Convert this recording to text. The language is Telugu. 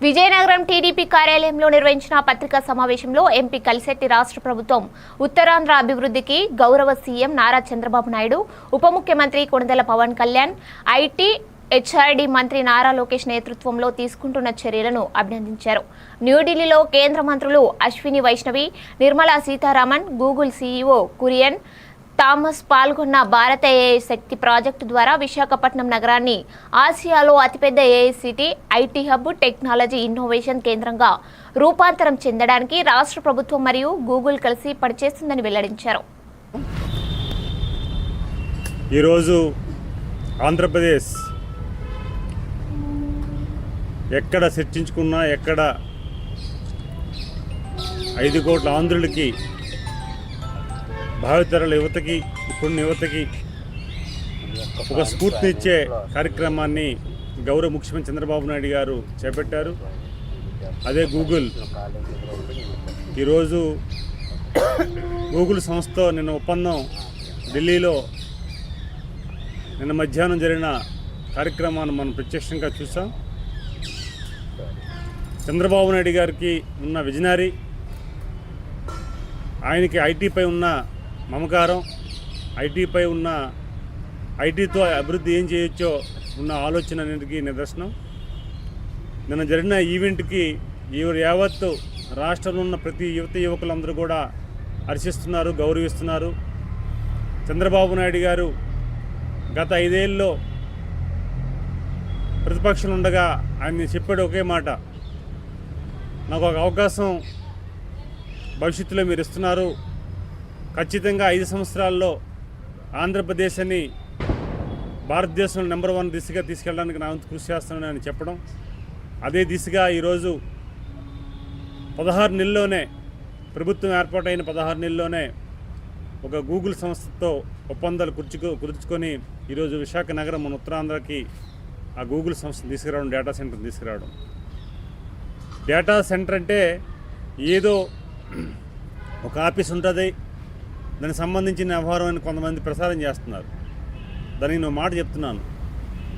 విజయనగరం టీడీపీ కార్యాలయంలో నిర్వహించిన పత్రికా సమావేశంలో ఎంపీ కలిశెట్టి రాష్ట్ర ప్రభుత్వం ఉత్తరాంధ్ర అభివృద్ధికి గౌరవ సీఎం నారా చంద్రబాబు నాయుడు ఉప ముఖ్యమంత్రి కొణిదెల పవన్ కళ్యాణ్ ఐటీ హెచ్ఆర్డి మంత్రి నారా లోకేష్ నేతృత్వంలో తీసుకుంటున్న చర్యలను అభినందించారు. న్యూఢిల్లీలో కేంద్ర మంత్రులు అశ్విని వైష్ణవి నిర్మలా సీతారామన్ గూగుల్ సీఈఓ కురియన్ థామస్ పాల్గొన్న భారత ఏఐ శక్తి ప్రాజెక్టు ద్వారా విశాఖపట్నం నగరాన్ని ఆసియాలో అతిపెద్ద AI city IT hub technology innovation కేంద్రంగా రూపాంతరం చెందడానికి రాష్ట్ర ప్రభుత్వం మరియు గూగుల్ కలిసి పనిచేస్తుందని వెల్లడించారు. ఈరోజు ఆంధ్రప్రదేశ్ ఎక్కడ చర్చించుకున్నా ఎక్కడ ఐదు కోట్ల ఆంధ్రులకి భావితరాల యువతకి ఇప్పుడున్న యువతకి ఒక స్ఫూర్తినిచ్చే కార్యక్రమాన్ని గౌరవ ముఖ్యమంత్రి చంద్రబాబు నాయుడు గారు చేపట్టారు. అదే గూగుల్. ఈరోజు గూగుల్ సంస్థతో నిన్న ఒప్పందం ఢిల్లీలో నిన్న మధ్యాహ్నం జరిగిన కార్యక్రమాన్ని మనం ప్రత్యక్షంగా చూసాం. చంద్రబాబు నాయుడు గారికి ఉన్న విజనరీ ఆయనకి ఐటీపై ఉన్న మమకారం ఐటీపై ఉన్న ఐటీతో అభివృద్ధి ఏం చేయొచ్చో ఉన్న ఆలోచన అనేది నిదర్శనం. నిన్న జరిగిన ఈవెంట్కి ఈవిడ యావత్తు రాష్ట్రంలో ఉన్న ప్రతి యువత యువకులందరూ కూడా హర్షిస్తున్నారు గౌరవిస్తున్నారు. చంద్రబాబు నాయుడు గారు గత ఐదేళ్ళలో ప్రతిపక్షం ఉండగా ఆయన చెప్పాడు ఒకే మాట. నాకు ఒక అవకాశం భవిష్యత్తులో మీరు ఇస్తున్నారు. ఖచ్చితంగా ఐదు సంవత్సరాల్లో ఆంధ్రప్రదేశ్ని భారతదేశంలో నెంబర్ వన్ దిశగా తీసుకెళ్ళడానికి నా వంతు కృషి చేస్తానని చెప్పడం. అదే దిశగా ఈరోజు పదహారు నెలల్లోనే ప్రభుత్వం ఏర్పాటైన పదహారు నెలల్లోనే ఒక గూగుల్ సంస్థతో ఒప్పందాలు కుర్చుకో కుదుర్చుకొని ఈరోజు విశాఖ నగరం మన ఉత్తరాంధ్రకి ఆ గూగుల్ సంస్థ తీసుకురావడం డేటా సెంటర్ తీసుకురావడం. డేటా సెంటర్ అంటే ఏదో ఒక ఆఫీస్ ఉంటుంది దానికి సంబంధించిన వ్యవహారం అని కొంతమంది ప్రసారం చేస్తున్నారు. దానికి నేను మాట చెప్తున్నాను.